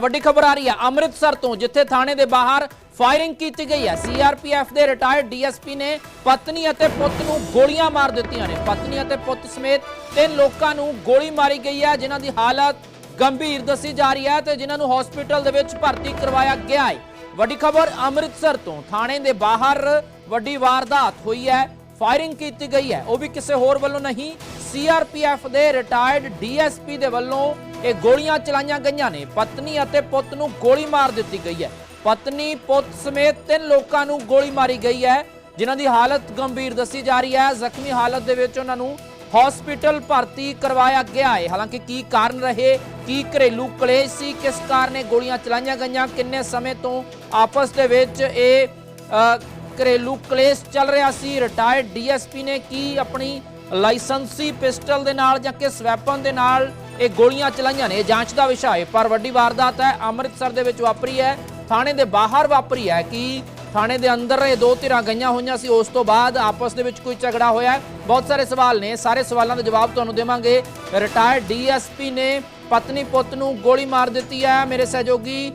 ਵੱਡੀ ਖਬਰ ਆ ਰਹੀ ਹੈ ਅੰਮ੍ਰਿਤਸਰ ਤੋਂ, ਜਿੱਥੇ ਥਾਣੇ ਦੇ ਬਾਹਰ ਫਾਇਰਿੰਗ ਕੀਤੀ ਗਈ ਹੈ ਸੀਆਰਪੀਐਫ ਦੇ ਰਿਟਾਇਰਡ ਡੀਐਸਪੀ ਨੇ ਪਤਨੀ ਅਤੇ ਪੁੱਤ ਨੂੰ ਗੋਲੀਆਂ ਮਾਰ ਦਿੱਤੀਆਂ ਨੇ। ਪਤਨੀ ਅਤੇ ਪੁੱਤ ਸਮੇਤ ਤਿੰਨ ਲੋਕਾਂ ਨੂੰ ਗੋਲੀ ਮਾਰੀ ਗਈ ਹੈ ਜਿਨ੍ਹਾਂ ਦੀ ਹਾਲਤ ਗੰਭੀਰ ਦੱਸੀ ਜਾ ਰਹੀ ਹੈ ਤੇ ਜਿਨ੍ਹਾਂ ਨੂੰ ਹਸਪੀਟਲ ਦੇ ਵਿੱਚ ਭਰਤੀ ਕਰਵਾਇਆ ਗਿਆ ਹੈ ਵੱਡੀ ਖਬਰ ਅੰਮ੍ਰਿਤਸਰ ਤੋਂ, ਥਾਣੇ ਦੇ ਬਾਹਰ ਵੱਡੀ ਵਾਰਦਾਤ ਹੋਈ ਹੈ। ਫਾਇਰਿੰਗ ਕੀਤੀ ਗਈ ਹੈ। ਉਹ ਵੀ ਕਿਸੇ ਹੋਰ ਵੱਲੋਂ ਨਹੀਂ ਸੀਆਰਪੀਐਫ ਦੇ ਰਿਟਾਇਰਡ ਡੀਐਸਪੀ ਦੇ ਵੱਲੋਂ ਇਹ ਗੋਲੀਆਂ ਚਲਾਈਆਂ ਗਈਆਂ ਨੇ। ਪਤਨੀ ਅਤੇ ਪੁੱਤ ਨੂੰ ਗੋਲੀ ਮਾਰ ਦਿੱਤੀ ਗਈ ਹੈ। ਪਤਨੀ ਪੁੱਤ ਸਮੇਤ ਤਿੰਨ ਲੋਕਾਂ ਨੂੰ ਗੋਲੀ ਮਾਰੀ ਗਈ ਹੈ ਜਿਨ੍ਹਾਂ ਦੀ ਹਾਲਤ ਗੰਭੀਰ ਦੱਸੀ ਜਾ ਰਹੀ ਹੈ। ਜ਼ਖਮੀ ਹਾਲਤ ਦੇ ਵਿੱਚ ਉਹਨਾਂ ਨੂੰ ਹਸਪੀਟਲ ਭਰਤੀ ਕਰਵਾਇਆ ਗਿਆ ਹੈ। ਹਾਲਾਂਕਿ ਕੀ ਕਾਰਨ ਰਹੇ ਕੀ ਘਰੇਲੂ ਕਲੇਸ਼ ਸੀ ਕਿਸ ਕਾਰਨ ਇਹ ਗੋਲੀਆਂ ਚਲਾਈਆਂ ਗਈਆਂ ਕਿੰਨੇ ਸਮੇਂ ਤੋਂ ਆਪਸ ਦੇ ਵਿੱਚ ਇਹ ਅ, ਘਰੇਲੂ ਕਲੇਸ਼ ਚੱਲ ਰਿਹਾ ਸੀ। ਰਿਟਾਇਰਡ ਡੀਐਸਪੀ ਨੇ ਕੀ ਆਪਣੀ ਲਾਇਸੈਂਸੀ ਪਿਸਟਲ ਦੇ ਨਾਲ ਜਾਂ ਕਿਸ ਵੈਪਨ ਦੇ ਨਾਲ ਇਹ ਗੋਲੀਆਂ ਚਲਾਈਆਂ ਨੇ? ਇਹ ਜਾਂਚ ਦਾ ਵਿਸ਼ਾ ਹੈ, ਪਰ ਵੱਡੀ ਵਾਰਦਾਤ ਹੈ, ਅੰਮ੍ਰਿਤਸਰ ਦੇ ਵਿੱਚ ਵਾਪਰੀ ਹੈ। ਥਾਣੇ ਦੇ ਬਾਹਰ ਵਾਪਰੀ ਹੈ ਕਿ ਥਾਣੇ ਦੇ ਅੰਦਰ ਇਹ ਦੋ ਧਿਰਾਂ ਗਈਆਂ ਹੋਈਆਂ ਸੀ। ਉਸ ਤੋਂ ਬਾਅਦ ਆਪਸ ਦੇ ਵਿੱਚ ਕੋਈ ਝਗੜਾ ਹੋਇਆ ਬਹੁਤ ਸਾਰੇ ਸਵਾਲ ਨੇ, ਸਾਰੇ ਸਵਾਲਾਂ ਦਾ ਜਵਾਬ ਤੁਹਾਨੂੰ ਦੇਵਾਂਗੇ। ਰਿਟਾਇਰਡ ਡੀਐਸਪੀ ਨੇ ਪਤਨੀ ਪੁੱਤ ਨੂੰ ਗੋਲੀ ਮਾਰ ਦਿੱਤੀ ਹੈ। ਮੇਰੇ ਸਹਿਯੋਗੀ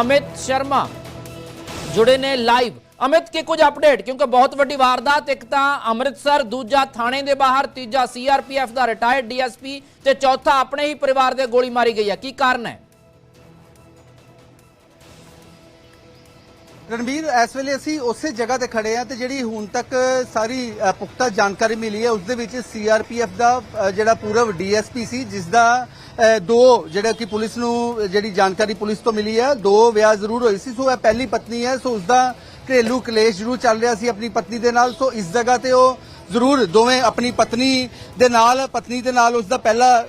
ਅਮਿਤ ਸ਼ਰਮਾ ਜੁੜੇ ਨੇ ਲਾਈਵ ਅਮਿਤ ਕੀ ਕੁਝ ਅਪਡੇਟ? ਕਿਉਂਕਿ ਬਹੁਤ ਵੱਡੀ ਵਾਰਦਾਤ ਇੱਕ ਤਾਂ ਅੰਮ੍ਰਿਤਸਰ ਦੂਜਾ ਥਾਣੇ ਦੇ ਬਾਹਰ ਤੀਜਾ ਸੀਆਰਪੀਐਫ ਦਾ ਰਿਟਾਇਰਡ ਡੀਐਸਪੀ ਤੇ ਚੌਥਾ ਆਪਣੇ ਹੀ ਪਰਿਵਾਰ ਦੇ ਗੋਲੀ ਮਾਰੀ ਗਈ ਹੈ। ਕੀ ਕਾਰਨ ਹੈ? ਰਣਬੀਰ ਇਸ ਵੇਲੇ ਅਸੀਂ ਉਸੇ ਜਗ੍ਹਾ ਤੇ ਖੜੇ ਆ ਤੇ ਜਿਹੜੀ ਹੁਣ ਤੱਕ ਸਾਰੀ ਪੁਖਤਾ ਜਾਣਕਾਰੀ ਮਿਲੀ ਹੈ ਉਸ ਦੇ ਵਿੱਚ ਸੀਆਰਪੀਐਫ ਦਾ ਜਿਹੜਾ ਪੂਰਵ ਡੀਐਸਪੀ ਸੀ ਜਿਸ ਦਾ ਅ, ਦੋ ਜਿਹੜਾ ਕਿ ਪੁਲਿਸ ਨੂੰ ਜਿਹੜੀ ਜਾਣਕਾਰੀ ਪੁਲਿਸ ਤੋਂ ਮਿਲੀ ਹੈ ਦੋ ਵਿਆਹ ਜ਼ਰੂਰ ਹੋਈ ਸੀ। ਸੋ ਇਹ ਪਹਿਲੀ ਪਤਨੀ ਹੈ ਸੋ ਉਸ ਦਾ ਘਰੇਲੂ ਕਲੇਸ਼ ਜ਼ਰੂਰ ਚੱਲ ਰਿਹਾ ਸੀ ਆਪਣੀ ਪਤਨੀ ਦੇ ਨਾਲ, ਸੋ ਇਸ ਜਗ੍ਹਾ ਤੇ ਉਹ ਜ਼ਰੂਰ ਦੋਵੇਂ ਆਪਣੀ ਪਤਨੀ ਦੇ ਨਾਲ, ਪਤਨੀ ਦੇ ਨਾਲ ਉਸ ਦਾ ਪਹਿਲਾ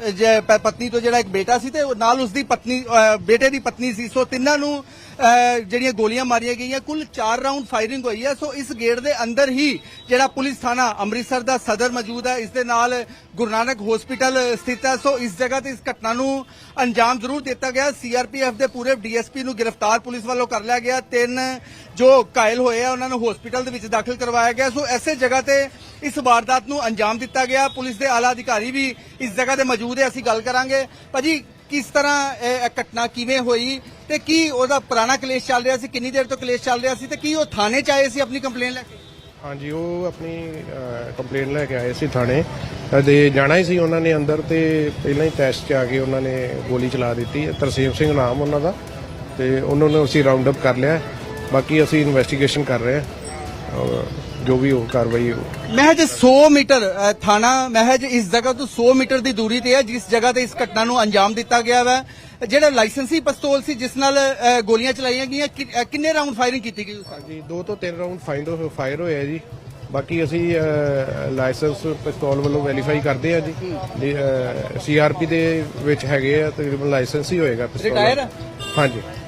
ਪਤਨੀ ਤੋਂ ਜਿਹੜਾ ਇੱਕ ਬੇਟਾ ਸੀ ਤੇ ਨਾਲ ਉਸ ਦੀ ਪਤਨੀ ਬੇਟੇ ਦੀ ਪਤਨੀ ਸੀ। ਸੋ ਤਿੰਨਾਂ ਨੂੰ ਜਿਹੜੀਆਂ ਗੋਲੀਆਂ ਮਾਰੀਆਂ ਗਈਆਂ, ਕੁੱਲ 4 ਰਾਉਂਡ ਫਾਇਰਿੰਗ ਹੋਈ ਹੈ। ਸੋ ਇਸ ਗੇਟ ਦੇ ਅੰਦਰ ਹੀ ਜਿਹੜਾ ਪੁਲਿਸ ਥਾਣਾ ਅੰਮ੍ਰਿਤਸਰ ਦਾ ਸਦਰ ਮੌਜੂਦ ਹੈ, ਇਸ ਦੇ ਨਾਲ ਗੁਰੂ ਨਾਨਕ ਹਸਪੀਟਲ ਸਥਿਤ ਹੈ। ਸੋ ਇਸ ਜਗ੍ਹਾ ਤੇ ਇਸ ਘਟਨਾ ਨੂੰ ਅੰਜਾਮ ਜ਼ਰੂਰ ਦਿੱਤਾ ਗਿਆ। ਸੀਆਰਪੀਐਫ ਦੇ ਪੂਰੇ ਡੀਐਸਪੀ ਨੂੰ ਗ੍ਰਿਫਤਾਰ ਪੁਲਿਸ ਵੱਲੋਂ ਕਰ ਲਿਆ ਗਿਆ। ਤਿੰਨ ਜੋ ਘਾਇਲ ਹੋਏ ਆ, ਉਹਨਾਂ ਨੂੰ ਹਸਪੀਟਲ ਦੇ ਵਿੱਚ ਦਾਖਲ ਕਰਵਾਇਆ ਗਿਆ। ਸੋ ਐਸੇ ਜਗ੍ਹਾ ਤੇ ਇਸ ਵਾਰਦਾਤ ਨੂੰ ਅੰਜਾਮ ਦਿੱਤਾ ਗਿਆ। ਪੁਲਿਸ ਦੇ ਆਲਾ ਅਧਿਕਾਰੀ ਵੀ ਇਸ ਜਗ੍ਹਾ ਤੇ ਮੌਜੂਦ ਹੈ, ਅਸੀਂ ਗੱਲ ਕਰਾਂਗੇ। ਭਾਜੀ, ਕਿਸ ਤਰ੍ਹਾਂ ਇਹ ਘਟਨਾ ਕਿਵੇਂ ਹੋਈ ਤੇ ਕੀ ਉਹਦਾ ਪੁਰਾਣਾ ਕਲੇਸ਼ ਚੱਲ ਰਿਹਾ ਸੀ, ਕਿੰਨੀ ਦੇਰ ਤੋਂ ਕਲੇਸ਼ ਚੱਲ ਰਿਹਾ ਸੀ ਤੇ ਕੀ ਉਹ ਥਾਣੇ ਚ ਆਏ ਸੀ ਆਪਣੀ ਕੰਪਲੇਨ ਲੈ ਕੇ? ਹਾਂਜੀ, ਉਹ ਆਪਣੀ ਕੰਪਲੇਂਟ ਲੈ ਕੇ ਆਏ ਸੀ ਥਾਣੇ। ਤੇ ਜਾਣਾ ਹੀ ਸੀ ਉਹਨਾਂ ਨੇ ਅੰਦਰ ਤੇ ਪਹਿਲਾਂ ਹੀ ਟੈਸਟ 'ਚ ਆ ਕੇ ਉਹਨਾਂ ਨੇ ਗੋਲੀ ਚਲਾ ਦਿੱਤੀ। ਤਰਸੇਮ ਸਿੰਘ ਨਾਮ ਉਹਨਾਂ ਦਾ। ਤੇ ਉਹਨਾਂ ਨੂੰ ਅਸੀਂ ਰਾਉਂਡ ਅਪ ਕਰ ਲਿਆ। ਬਾਕੀ ਅਸੀਂ ਇਨਵੈਸਟੀਗੇਸ਼ਨ ਕਰ ਰਹੇ ਹਾਂ। ਔਰ ਜੋ ਵੀ ਉਹ ਕਾਰਵਾਈ ਉਹ ਮਹਿਜ 100 ਮੀਟਰ ਅ, ਥਾਣਾ ਮਹਿਜ ਇਸ ਜਗ੍ਹਾ ਤੋਂ 100 ਮੀਟਰ ਦੀ ਦੂਰੀ ਤੇ ਹੈ ਜਿਸ ਜਗ੍ਹਾ ਤੇ ਇਸ ਘਟਨਾ ਨੂੰ ਅੰਜਾਮ ਦਿੱਤਾ ਗਿਆ ਹੈ ਜਿਹੜਾ ਲਾਇਸੈਂਸੀ ਪਿਸਤੌਲ ਸੀ ਜਿਸ ਨਾਲ ਅ, ਗੋਲੀਆਂ ਚਲਾਈਆਂ ਗਈਆਂ ਕਿ- ਅ, ਕਿੰਨੇ ਰਾਉਂਡ ਫਾਇਰਿੰਗ ਕੀਤੀ ਗਈ ਉਸ ਨਾਲ? ਹਾਂਜੀ ਦੋ ਤੋਂ ਤਿੰਨ ਰਾਉਂਡ ਫਾਈਂਡ ਫਾਇਰ ਹੋਇਆ ਜੀ ਬਾਕੀ ਅਸੀਂ ਲਾਇਸੈਂਸ ਪਿਸਤੌਲ ਵੱਲੋਂ ਵੈਰੀਫਾਈ ਕਰਦੇ ਆ ਜੀ ਸੀਆਰਪੀ ਦੇ ਵਿੱਚ ਹੈਗੇ ਆ ਤਕਰੀਬਨ ਲਾਇਸੈਂਸ ਹੀ ਹੋਏਗਾ ਪਿਸਤੌਲ। Retire ਆ? ਹਾਂਜੀ ਤੇ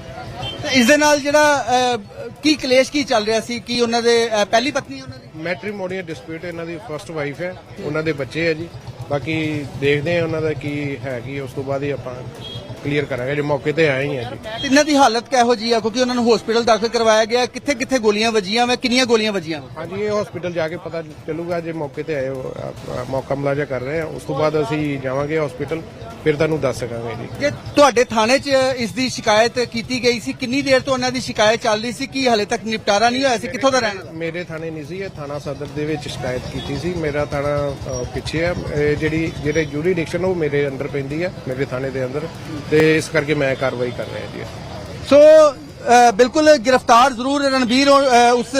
ਇਸ ਦੇ ਨਾਲ ਜਿਹੜਾ ਅ, ਕੀ ਕਲੇਸ਼ ਕੀ ਚੱਲ ਰਿਹਾ ਸੀ? ਕੀ ਉਹਨਾਂ ਦੇ ਅ, ਪਹਿਲੀ ਪਤਨੀ ਉਹਨਾਂ ਦੀ? ਮੈਟ੍ਰੀਮੋਨੀਅਲ ਡਿਸਪਿਊਟ ਇਹਨਾਂ ਦੀ ਫਰਸਟ ਵਾਈਫ ਹੈ। ਉਹਨਾਂ ਦੇ ਬੱਚੇ ਹੈ ਜੀ। ਬਾਕੀ ਦੇਖਦੇ ਆ ਉਹਨਾਂ ਦਾ ਕੀ ਹੈ ਕੀ ਉਸ ਤੋਂ ਬਾਅਦ ਹੀ ਆਪਾਂ ਕਲੀਅਰ ਕਰਾਂਗੇ ਜੇ ਮੌਕੇ ਤੇ ਆਏ ਹੀ ਆ ਜੀ। ਤਿੰਨਾਂ ਦੀ ਹਾਲਤ ਕਿਹੋ ਜੀ ਆ? ਕਿਉਂਕਿ ਉਹਨਾਂ ਨੂੰ ਹਸਪੀਟਲ ਦਾਖਲ ਕਰਵਾਇਆ ਗਿਆ। ਕਿੱਥੇ ਕਿੱਥੇ ਗੋਲੀਆਂ ਵੱਜੀਆਂ ਵਾ? ਕਿੰਨੀਆਂ ਗੋਲੀਆਂ ਵੱਜੀਆਂ ਵਾ? ਹਾਂਜੀ ਇਹ ਹਸਪੀਟਲ ਜਾ ਕੇ ਪਤਾ ਚੱਲੂਗਾ ਜੇ ਮੌਕੇ ਤੇ ਆਏ ਹੋ, ਮੌਕਾ ਮੁਲਾਜ਼ਾ ਕਰ ਰਹੇ ਆ। ਉਸ ਤੋਂ ਬਾਅਦ ਅਸੀਂ ਜਾਵਾਂਗੇ ਹਸਪੀਟਲ ਫਿਰ ਤੁਹਾਨੂੰ ਦੱਸ ਸਕਾਂਗੇ ਜੀ। ਜੇ ਤੁਹਾਡੇ ਥਾਣੇ 'ਚ ਇਸ ਦੀ ਸ਼ਿਕਾਇਤ ਕੀਤੀ ਗਈ ਸੀ ਕਿੰਨੀ ਦੇਰ ਤੋਂ ਉਹਨਾਂ ਦੀ ਸ਼ਿਕਾਇਤ ਚੱਲ ਰਹੀ ਸੀ? ਕੀ ਹਲੇ ਤੱਕ ਨਿਪਟਾਰਾ ਨਹੀਂ ਹੋਇਆ ਸੀ? ਕਿੱਥੋਂ ਦਾ ਰਹਿਣਾ ਮੇਰੇ ਥਾਣੇ ਨਹੀਂ ਸੀ ਇਹ ਥਾਣਾ ਸਦਰ ਦੇ ਵਿੱਚ ਸ਼ਿਕਾਇਤ ਕੀਤੀ ਸੀ। ਮੇਰਾ ਥਾਣਾ ਅ, ਪਿੱਛੇ ਹੈ ਇਹ ਜਿਹੜੀ ਜਿਹੜੇ ਜੂਰੀਡਿਕਸ਼ਨ ਉਹ ਮੇਰੇ ਅੰਦਰ ਪੈਂਦੀ ਹੈ ਮੇਰੇ ਥਾਣੇ ਦੇ ਅੰਦਰ। ਤੇ ਇਸ ਕਰਕੇ ਮੈਂ ਕਾਰਵਾਈ ਕਰ ਰਿਹਾ ਜੀ। ਸੋ ਬਿਲਕੁਲ ਗ੍ਰਿਫਤਾਰ ਜ਼ਰੂਰ ਰਣਬੀਰ ਉਸ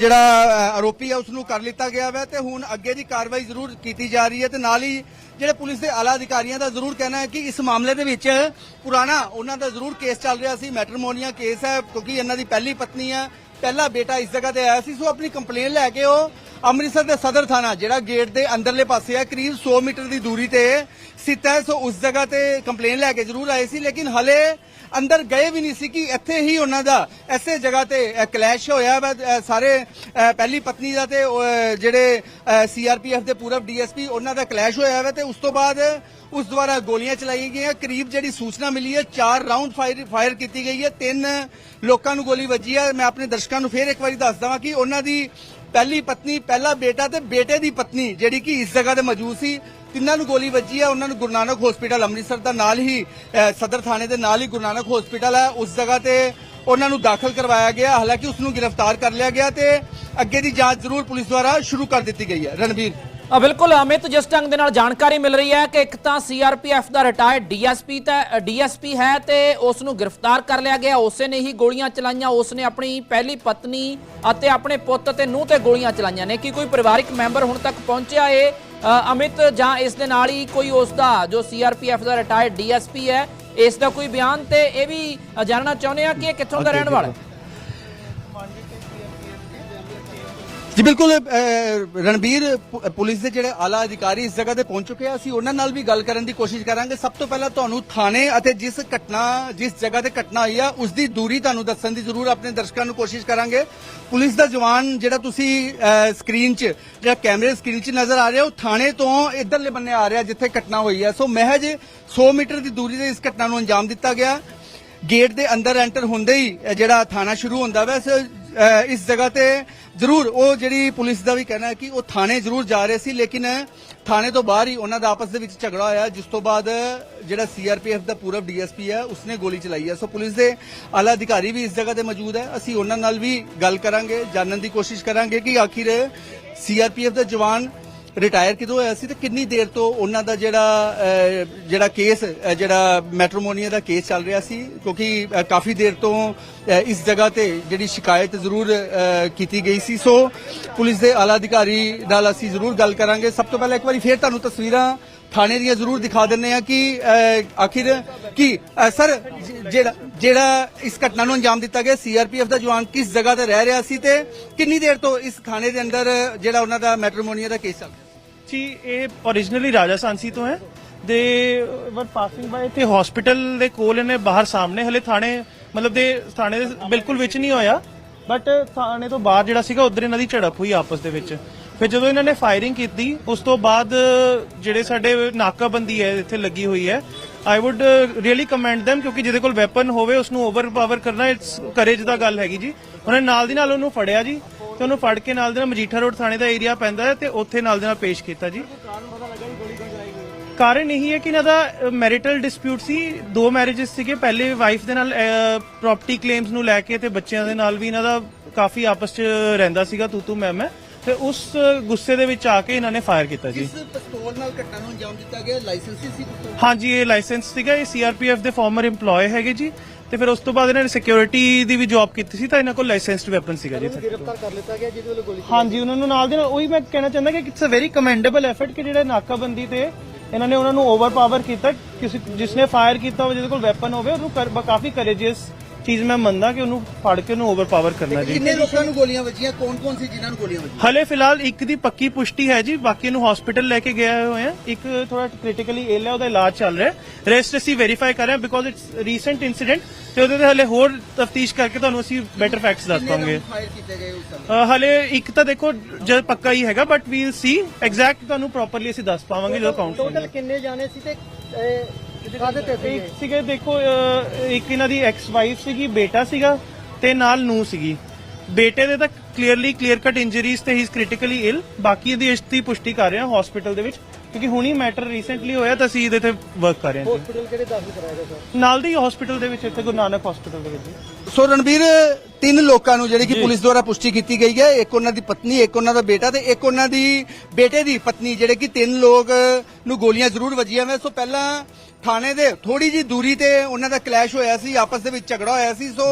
ਜਿਹੜਾ ਆਰੋਪੀ ਹੈ ਉਸ ਨੂੰ ਕਰ ਲਿੱਤਾ ਗਿਆ ਹੈ ਤੇ ਹੁਣ ਅੱਗੇ ਦੀ ਕਾਰਵਾਈ ਜ਼ਰੂਰ ਕੀਤੀ ਜਾ ਰਹੀ ਹੈ ਤੇ ਨਾਲ ਹੀ ਜਿਹੜੇ ਪੁਲਿਸ ਦੇ ਆਲਾ ਅਧਿਕਾਰੀਆਂ ਦਾ ਜ਼ਰੂਰ ਕਹਿਣਾ ਹੈ ਕਿ ਇਸ ਮਾਮਲੇ ਦੇ ਵਿੱਚ ਪੁਰਾਣਾ ਉਹਨਾਂ ਦਾ ਜ਼ਰੂਰ ਕੇਸ ਚੱਲ ਰਿਹਾ ਸੀ, ਮੈਟਰਮੋਨੀਆ ਕੇਸ ਹੈ, ਕਿਉਂਕਿ ਇਹਨਾਂ ਦੀ ਪਹਿਲੀ ਪਤਨੀ ਹੈ ਪਹਿਲਾ ਬੇਟਾ ਇਸ ਜਗ੍ਹਾ ਤੇ ਆਇਆ ਸੀ ਸੋ ਆਪਣੀ ਕੰਪਲੇਨ ਲੈ ਕੇ ਉਹ ਅੰਮ੍ਰਿਤਸਰ ਦੇ ਸਦਰ ਥਾਣਾ ਜਿਹੜਾ ਗੇਟ ਦੇ ਅੰਦਰਲੇ ਪਾਸੇ ਹੈ ਕਰੀਬ 100 ਮੀਟਰ ਦੀ ਦੂਰੀ ਤੇ ਸਥਿਤ ਹੈ ਸੋ ਉਸ ਜਗ੍ਹਾ ਤੇ ਕੰਪਲੇਨ ਲੈ ਕੇ ਜ਼ਰੂਰ ਆਏ ਸੀ ਲੇਕਿਨ ਹਲੇ ਅੰਦਰ ਗਏ ਵੀ ਨਹੀਂ ਸੀ ਕਿ ਇੱਥੇ ਹੀ ਉਹਨਾਂ ਦਾ ਐਸੇ ਜਗ੍ਹਾ ਤੇ ਕਲੈਸ਼ ਹੋਇਆ ਵਾ ਸਾਰੇ ਪਹਿਲੀ ਪਤਨੀ ਦਾ ਤੇ ਅ, ਜਿਹੜੇ ਸੀਆਰਪੀਐਫ ਦੇ ਪੂਰਵ ਡੀਐਸਪੀ ਉਹਨਾਂ ਦਾ ਕਲੈਸ਼ ਹੋਇਆ ਵਾ ਤੇ ਉਸ ਤੋਂ ਬਾਅਦ ਉਸ ਦੁਆਰਾ ਗੋਲੀਆਂ ਚਲਾਈਆਂ ਗਈਆਂ ਕਰੀਬ ਜਿਹੜੀ ਸੂਚਨਾ ਮਿਲੀ ਹੈ ਚਾਰ ਰਾਉਂਡ ਫਾਇਰ ਫਾਇਰ ਕੀਤੀ ਗਈ ਹੈ ਤਿੰਨ ਲੋਕਾਂ ਨੂੰ ਗੋਲੀ ਵੱਜੀ ਹੈ ਮੈਂ ਆਪਣੇ ਦਰਸ਼ਕਾਂ ਨੂੰ ਫੇਰ ਇੱਕ ਵਾਰੀ ਦੱਸ ਦਵਾਂ ਕਿ ਉਹਨਾਂ ਦੀ ਪਹਿਲੀ ਪਤਨੀ, ਪਹਿਲਾ ਬੇਟਾ ਤੇ ਬੇਟੇ ਦੀ ਪਤਨੀ, ਜਿਹੜੀ ਕਿ ਇਸ ਜਗ੍ਹਾ ਤੇ ਮੌਜੂਦ ਸੀ, ਤਿੰਨਾਂ ਨੂੰ ਗੋਲੀ ਵੱਜੀ ਹੈ ਉਹਨਾਂ ਨੂੰ ਗੁਰੂ ਨਾਨਕ ਹਸਪੀਟਲ ਅੰਮ੍ਰਿਤਸਰ ਦਾ ਨਾਲ ਹੀ ਸਦਰ ਥਾਣੇ ਦੇ ਨਾਲ ਹੀ ਗੁਰੂ ਨਾਨਕ ਹਸਪੀਟਲ ਹੈ ਉਸ ਜਗ੍ਹਾ ਤੇ ਉਹਨਾਂ ਨੂੰ ਦਾਖਲ ਕਰਵਾਇਆ ਗਿਆ। ਹਾਲਾਂਕਿ ਉਸ ਨੂੰ ਗ੍ਰਿਫਤਾਰ ਕਰ ਲਿਆ ਗਿਆ ਤੇ ਅੱਗੇ ਦੀ ਜਾਂਚ ਜ਼ਰੂਰ ਪੁਲਿਸ ਦੁਆਰਾ ਸ਼ੁਰੂ ਕਰ ਦਿੱਤੀ ਗਈ ਹੈ। ਰਣਬੀਰ ਆ ਬਿਲਕੁਲ ਅਮਿਤ ਜਿਸ ਢੰਗ ਦੇ ਨਾਲ ਜਾਣਕਾਰੀ ਮਿਲ ਰਹੀ ਹੈ ਕਿ ਇੱਕ ਤਾਂ ਸੀਆਰਪੀਐਫ ਦਾ ਰਿਟਾਇਰਡ ਡੀਐਸਪੀ ਤਾਂ ਡੀਐਸਪੀ ਹੈ ਤੇ ਉਸ ਨੂੰ ਗ੍ਰਿਫਤਾਰ ਕਰ ਲਿਆ ਗਿਆ। ਉਸੇ ਨੇ ਹੀ ਗੋਲੀਆਂ ਚਲਾਈਆਂ। ਉਸ ਨੇ ਆਪਣੀ ਪਹਿਲੀ ਪਤਨੀ ਅਤੇ ਆਪਣੇ ਪੁੱਤ ਤੇ ਨੂੰਹ ਤੇ ਗੋਲੀਆਂ ਚਲਾਈਆਂ ਨੇ। ਕੀ ਕੋਈ ਪਰਿਵਾਰਿਕ ਮੈਂਬਰ ਹੁਣ ਤੱਕ ਪਹੁੰਚਿਆ ਏ? ਅਮਿਤ ਜਾਂ ਇਸ ਦੇ ਨਾਲ ਹੀ ਕੋਈ ਉਸ ਦਾ ਜੋ ਸੀਆਰਪੀਐਫ ਦਾ ਰਿਟਾਇਰਡ ਡੀਐਸਪੀ ਹੈ ਇਸ ਦਾ ਕੋਈ ਬਿਆਨ? ਤੇ ਇਹ ਵੀ ਜਾਣਨਾ ਚਾਹੁੰਦੇ ਆ ਕਿ ਇਹ ਕਿੱਥੋਂ ਦਾ ਰਹਿਣ ਵਾਲਾ ਹੈ। ਜੀ, ਬਿਲਕੁਲ ਰਣਬੀਰ ਪੁਲਿਸ ਦੇ ਜਿਹੜੇ ਆਲਾ ਅਧਿਕਾਰੀ ਇਸ ਜਗ੍ਹਾ ਤੇ ਪਹੁੰਚ ਚੁੱਕੇ ਆ, ਅਸੀਂ ਉਹਨਾਂ ਨਾਲ ਵੀ ਗੱਲ ਕਰਨ ਦੀ ਕੋਸ਼ਿਸ਼ ਕਰਾਂਗੇ। ਸਭ ਤੋਂ ਪਹਿਲਾਂ ਤੁਹਾਨੂੰ ਥਾਣੇ ਅਤੇ ਜਿਸ ਘਟਨਾ, ਜਿਸ ਜਗ੍ਹਾ ਤੇ ਘਟਨਾ ਹੋਈ ਆ, ਉਸ ਦੀ ਦੂਰੀ ਤੁਹਾਨੂੰ ਦੱਸਣ ਦੀ ਜ਼ਰੂਰ ਆਪਣੇ ਦਰਸ਼ਕਾਂ ਨੂੰ ਕੋਸ਼ਿਸ਼ ਕਰਾਂਗੇ। ਪੁਲਿਸ ਦਾ ਜਵਾਨ ਜਿਹੜਾ ਤੁਸੀਂ ਸਕਰੀਨ 'ਚ ਜਿਹੜਾ ਕੈਮਰੇ ਸਕਰੀਨ 'ਚ ਨਜ਼ਰ ਆ ਰਿਹਾ ਉਹ ਥਾਣੇ ਤੋਂ ਇਧਰਲੇ ਬੰਨੇ ਆ ਰਿਹਾ ਜਿੱਥੇ ਘਟਨਾ ਹੋਈ ਆ। ਸੋ ਮਹਿਜ 100 ਮੀਟਰ ਦੀ ਦੂਰੀ ਤੇ ਇਸ ਘਟਨਾ ਨੂੰ ਅੰਜਾਮ ਦਿੱਤਾ ਗਿਆ। ਗੇਟ ਦੇ ਅੰਦਰ ਐਂਟਰ ਹੁੰਦੇ ਹੀ ਜਿਹੜਾ ਥਾਣਾ ਸ਼ੁਰੂ ਹੁੰਦਾ ਵੈਸੇ ਇਸ ਜਗ੍ਹਾ ਤੇ ਜ਼ਰੂਰ, ਉਹ ਜਿਹੜੀ ਪੁਲਿਸ ਦਾ ਵੀ ਕਹਿਣਾ ਹੈ ਕਿ ਉਹ ਥਾਣੇ ਜ਼ਰੂਰ ਜਾ ਰਹੇ ਸੀ, ਲੇਕਿਨ ਥਾਣੇ ਤੋਂ ਬਾਹਰ ਹੀ ਉਹਨਾਂ ਦਾ ਆਪਸ ਦੇ ਵਿੱਚ ਝਗੜਾ ਹੋਇਆ। ਜਿਸ ਤੋਂ ਬਾਅਦ ਜਿਹੜਾ ਸੀਆਰਪੀਐਫ ਦਾ ਪੂਰਬ ਡੀਐਸਪੀ ਹੈ, ਉਸਨੇ ਗੋਲੀ ਚਲਾਈ ਹੈ। ਸੋ ਪੁਲਿਸ ਦੇ ਆਲਾ ਅਧਿਕਾਰੀ ਵੀ ਇਸ ਜਗ੍ਹਾ ਤੇ ਮੌਜੂਦ ਹੈ। ਅਸੀਂ ਉਹਨਾਂ ਨਾਲ ਵੀ ਗੱਲ ਕਰਾਂਗੇ, ਜਾਣਨ ਦੀ ਕੋਸ਼ਿਸ਼ ਕਰਾਂਗੇ ਕਿ ਆਖਿਰ ਸੀਆਰਪੀਐਫ ਦਾ ਜਵਾਨ ਰਿਟਾਇਰ ਕਿਦੋਂ ਹੋਇਆ ਸੀ ਤੇ ਕਿੰਨੀ ਦੇਰ ਤੋਂ ਉਹਨਾਂ ਦਾ ਜਿਹੜਾ ਜਿਹੜਾ ਕੇਸ ਜਿਹੜਾ ਮੈਟਰੋਮੋਨੀਆ ਦਾ ਕੇਸ ਚੱਲ ਰਿਹਾ ਸੀ? ਕਿਉਂਕਿ ਕਾਫੀ ਦੇਰ ਤੋਂ ਇਸ ਜਗ੍ਹਾ ਤੇ ਜਿਹੜੀ ਸ਼ਿਕਾਇਤ ਜ਼ਰੂਰ ਕੀਤੀ ਗਈ ਸੀ। ਸੋ, ਪੁਲਿਸ ਦੇ ਆਲਾ ਅਧਿਕਾਰੀ ਨਾਲ ਅਸੀਂ ਜ਼ਰੂਰ ਗੱਲ ਕਰਾਂਗੇ। ਸਭ ਤੋਂ ਪਹਿਲਾਂ ਇੱਕ ਵਾਰੀ ਫੇਰ ਤੁਹਾਨੂੰ ਤਸਵੀਰਾਂ ਥਾਣੇ ਦੀਆਂ ਜ਼ਰੂਰ ਦਿਖਾ ਦਿੰਨੇ ਆ ਕਿ ਆਖਿਰ ਕੀ ਸਰ, ਜਿਹੜਾ ਜਿਹੜਾ ਇਸ ਘਟਨਾ ਨੂੰ ਅੰਜਾਮ ਦਿੱਤਾ ਗਿਆ ਸੀਆਰਪੀਐਫ ਦਾ ਜਵਾਨ ਕਿਸ ਜਗ੍ਹਾ ਤੇ ਰਹਿ ਰਿਹਾ ਸੀ ਤੇ ਕਿੰਨੀ ਦੇਰ ਤੋਂ ਇਸ ਥਾਣੇ ਦੇ ਅੰਦਰ ਜਿਹੜਾ ਉਹਨਾਂ ਦਾ ਮੈਟਰੋਮੋਨੀਆ ਦਾ ਕੇਸ ਚੱਲ ਰਿਹਾ? ਜੀ, ਇਹ originally ਰਾਜਾ ਸਾਂਸੀ ਤੋਂ ਹੈ। ਦੇ ਵਰ ਪਾਸਿੰਗ ਬਾਏ ਤੇ ਹਸਪੀਟਲ ਦੇ ਕੋਲ ਇਹਨੇ ਬਾਹਰ ਸਾਹਮਣੇ, ਹਲੇ ਥਾਣੇ, ਮਤਲਬ ਦੇ ਥਾਣੇ ਦੇ ਬਿਲਕੁਲ ਵਿੱਚ ਨਹੀਂ ਹੋਇਆ। ਬਟ ਥਾਣੇ ਤੋਂ ਬਾਹਰ ਜਿਹੜਾ ਸੀਗਾ, ਉਧਰ ਇਹਨਾਂ ਦੀ ਝੜਪ ਹੋਈ ਆਪਸ ਦੇ ਵਿੱਚ। ਫਿਰ ਜਦੋਂ ਇਹਨਾਂ ਨੇ ਫਾਇਰਿੰਗ ਕੀਤੀ, ਉਸ ਤੋਂ ਬਾਅਦ ਜਿਹੜੇ ਸਾਡੇ ਨਾਕਾਬੰਦੀ ਹੈ, ਇੱਥੇ ਲੱਗੀ ਹੋਈ ਹੈ। I would really commend them ਕਿਉਂਕਿ ਜਿਹਦੇ ਕੋਲ ਵੈਪਨ ਹੋਵੇ ਉਸ ਨੂੰ ਓਵਰਪਾਵਰ ਕਰਨਾ ਇਟਸ ਕਰੇਜ ਦਾ ਗੱਲ ਹੈਗੀ ਜੀ। ਉਹਨੇ ਨਾਲ ਦੀ ਨਾਲ ਉਹਨੂੰ ਫੜਿਆ ਜੀ ਤੇ ਉਹਨੂੰ ਫੜ ਕੇ ਨਾਲ ਦੇ ਨਾਲ ਮਜੀਠਾ ਰੋਡ ਥਾਣੇ ਦਾ ਏਰੀਆ ਪੈਂਦਾ ਹੈ ਤੇ ਉੱਥੇ ਨਾਲ ਦੇ ਨਾਲ ਪੇਸ਼ ਕੀਤਾ ਜੀ। ਕਾਰਨ ਇਹੀ ਹੈ ਕਿ ਇਹਨਾਂ ਦਾ ਮੈਰਿਟਲ ਡਿਸਪਿਊਟ ਸੀ। ਦੋ ਮੈਰਿਜਸ ਸੀਗੇ। ਪਹਿਲੇ ਵਾਈਫ ਦੇ ਨਾਲ ਪ੍ਰਾਪਰਟੀ ਕਲੇਮਸ ਨੂੰ ਲੈ ਕੇ ਤੇ ਬੱਚਿਆਂ ਦੇ ਨਾਲ ਵੀ ਇਹਨਾਂ ਦਾ ਕਾਫੀ ਆਪਸ ਚ ਰਹਿੰਦਾ ਸੀਗਾ ਤੂ ਤੂ ਮੈਂ ਮੈਂ। ਤੇ ਉਸ ਗੁੱਸੇ ਦੇ ਵਿੱਚ ਆ ਕੇ ਇਹਨਾਂ ਨੇ ਫਾਇਰ ਕੀਤਾ ਜੀ। ਜਿਸ ਪਿਸਤੌਲ ਨਾਲ ਘਟਨਾ ਨੂੰ ਅੰਜਾਮ ਦਿੱਤਾ ਗਿਆ? ਲਾਇਸੈਂਸੀ ਸੀ ਹਾਂਜੀ ਇਹ ਲਾਇਸੈਂਸ ਸੀਗਾ। ਇਹ ਸੀਆਰਪੀਐਫ ਦੇ ਫਾਰਮਰ EMPLOYE ਹੈਗੇ ਜੀ। ਤੇ ਫਿਰ ਉਸ ਤੋਂ ਬਾਅਦ ਇਹਨਾਂ ਨੇ ਸਿਕਿਉਰਿਟੀ ਦੀ ਵੀ ਜੌਬ ਕੀਤੀ ਸੀ ਤਾਂ ਇਹਨਾਂ ਕੋਲ ਲਾਇਸੈਂਸਡ ਵੈਪਨ ਸੀਗਾ ਜੀ ਗ੍ਰਿਫਤਾਰ ਕਰ ਲਿੱਤਾ ਗਿਆ ਜਿਹਦੇ ਵੱਲੋਂ ਗੋਲੀ ਹਾਂਜੀ ਉਹਨਾਂ ਨੂੰ ਨਾਲ ਦੇ ਨਾਲ ਉਹੀ ਮੈਂ ਕਹਿਣਾ ਚਾਹੁੰਦਾ ਕਿ it's a very commendable effort ਕਿ ਜਿਹੜੇ ਨਾਕਾਬੰਦੀ ਤੇ ਇਹਨਾਂ ਨੇ ਉਹਨਾਂ ਨੂੰ ਓਵਰਪਾਵਰ ਕੀਤਾ ਕਿਸੇ ਜਿਸਨੇ ਫਾਇਰ ਕੀਤਾ ਹੋਵੇ ਜਿਹਦੇ ਕੋਲ ਵੈਪਨ ਹੋਵੇ ਉਹਨੂੰ ਕਾਫੀ ਕਰੇਜੀਅਸ ਚੀਜ਼ ਮੈਂ ਮੰਨਦਾ ਕਿ ਉਹਨੂੰ ਫੜ ਕੇ ਉਹਨੂੰ ਓਵਰਪਾਵਰ ਕਰਨਾ ਜੀ। ਕਿੰਨੇ ਲੋਕਾਂ ਨੂੰ ਗੋਲੀਆਂ ਵੱਜੀਆਂ? ਕੌਣ-ਕੌਣ ਸੀ ਜਿਨ੍ਹਾਂ ਨੂੰ ਗੋਲੀਆਂ ਵੱਜੀਆਂ? ਹਲੇ ਫਿਲਹਾਲ ਇੱਕ ਦੀ ਪੱਕੀ ਪੁਸ਼ਟੀ ਹੈ ਜੀ ਬਾਕੀ ਨੂੰ ਹਸਪੀਟਲ ਲੈ ਕੇ ਗਏ ਹੋਏ ਆ। ਇੱਕ ਥੋੜਾ ਕ੍ਰਿਟੀਕਲੀ ਇਲ ਹੈ ਉਹਦਾ ਇਲਾਜ ਚੱਲ ਰਿਹਾ ਹੈ। ਰੈਸਟ ਅਸੀਂ ਵੈਰੀਫਾਈ ਕਰ ਰਹੇ ਹਾਂ ਬਿਕੋਜ਼ ਇਟਸ ਰੀਸੈਂਟ ਇਨਸੀਡੈਂਟ ਤੇ ਉਹਦੇ ਤੇ ਹਲੇ ਹੋਰ ਤਫਤੀਸ਼ ਕਰਕੇ ਤੁਹਾਨੂੰ ਅਸੀਂ ਬੈਟਰ ਫੈਕਟਸ ਦੱਸ ਪਾਵਾਂਗੇ। ਹਲੇ ਇੱਕ ਤਾਂ ਦੇਖੋ ਜਦ ਪੱਕਾ ਹੀ ਹੈਗਾ ਬਟ ਵੀਲ ਸੀ ਐਗਜ਼ੈਕਟ ਤੁਹਾਨੂੰ ਪ੍ਰੋਪਰਲੀ ਅਸੀਂ ਦੱਸ ਪਾਵਾਂਗੇ ਜਦੋਂ ਕਾਊਂਟ ਟੋਟਲ ਕਿੰਨੇ ਜਾਣੇ ਸੀ ਤੇ ਕਾਦੇ ਤੇ ਸੀ ਇੱਕ ਸੀਗੇ, ਦੇਖੋ, ਅਹ, ਇੱਕ ਇਹਨਾਂ ਦੀ ਐਕਸ ਵਾਈਫ ਸੀਗੀ, ਬੇਟਾ ਸੀਗਾ ਤੇ ਨਾਲ ਨੂੰ ਸੀਗੀ। ਬੇਟੇ ਦੇ ਤਾਂ ਕਲੀਅਰਲੀ ਕਲੀਅਰ ਕੱਟ ਇੰਜਰੀਜ਼ ਤੇ ਹੀ ਇਜ਼ ਕ੍ਰਿਟੀਕਲੀ ਇਲ ਬਾਕੀ ਦੀ ਇਸ ਦੀ ਪੁਸ਼ਟੀ ਕਰ ਰਹੇ ਹਾਂ ਹਸਪੀਟਲ ਦੇ ਵਿੱਚ ਕਿਉਂਕਿ ਹੁਣੀ ਮੈਟਰ ਰੀਸੈਂਟਲੀ ਹੋਇਆ ਤਾਂ ਅਸੀਂ ਇਹਦੇ ਤੇ ਵਰਕ ਕਰ ਰਹੇ ਹਾਂ। ਹਸਪੀਟਲ ਕਿਹੜੇ ਦਾਖਲ ਕਰਾਇਆ ਗਿਆ ਸਰ ਨਾਲ ਦੀ ਹਸਪੀਟਲ ਦੇ ਵਿੱਚ ਇੱਥੇ ਗੁਰੂ ਨਾਨਕ ਹਸਪੀਟਲ ਦੇ ਵਿੱਚ। ਸੋ ਰਣਬੀਰ ਤਿੰਨ ਲੋਕਾਂ ਨੂੰ ਜਿਹੜੀ ਕਿ ਪੁਲਿਸ ਦੁਆਰਾ ਪੁਸ਼ਟੀ ਕੀਤੀ ਗਈ ਹੈ ਇੱਕ ਉਹਨਾਂ ਦੀ ਪਤਨੀ ਇੱਕ ਉਹਨਾਂ ਦਾ ਬੇਟਾ ਤੇ ਇੱਕ ਉਹਨਾਂ ਦੀ ਬੇਟੇ ਦੀ ਪਤਨੀ ਜਿਹੜੇ ਕਿ ਤਿੰਨ ਲੋਕ ਨੂੰ ਗੋਲੀਆਂ ਜ਼ਰੂਰ ਵੱਜੀਆਂ ਵੇ ਸੋ ਪਹਿਲਾਂ ਥਾਣੇ ਦੇ ਥੋੜੀ ਜੀ ਦੂਰੀ ਤੇ ਉਹਨਾਂ ਦਾ ਕਲੈਸ਼ ਹੋਇਆ ਸੀ ਆਪਸ ਦੇ ਵਿੱਚ ਝਗੜਾ ਹੋਇਆ ਸੀ ਸੋ।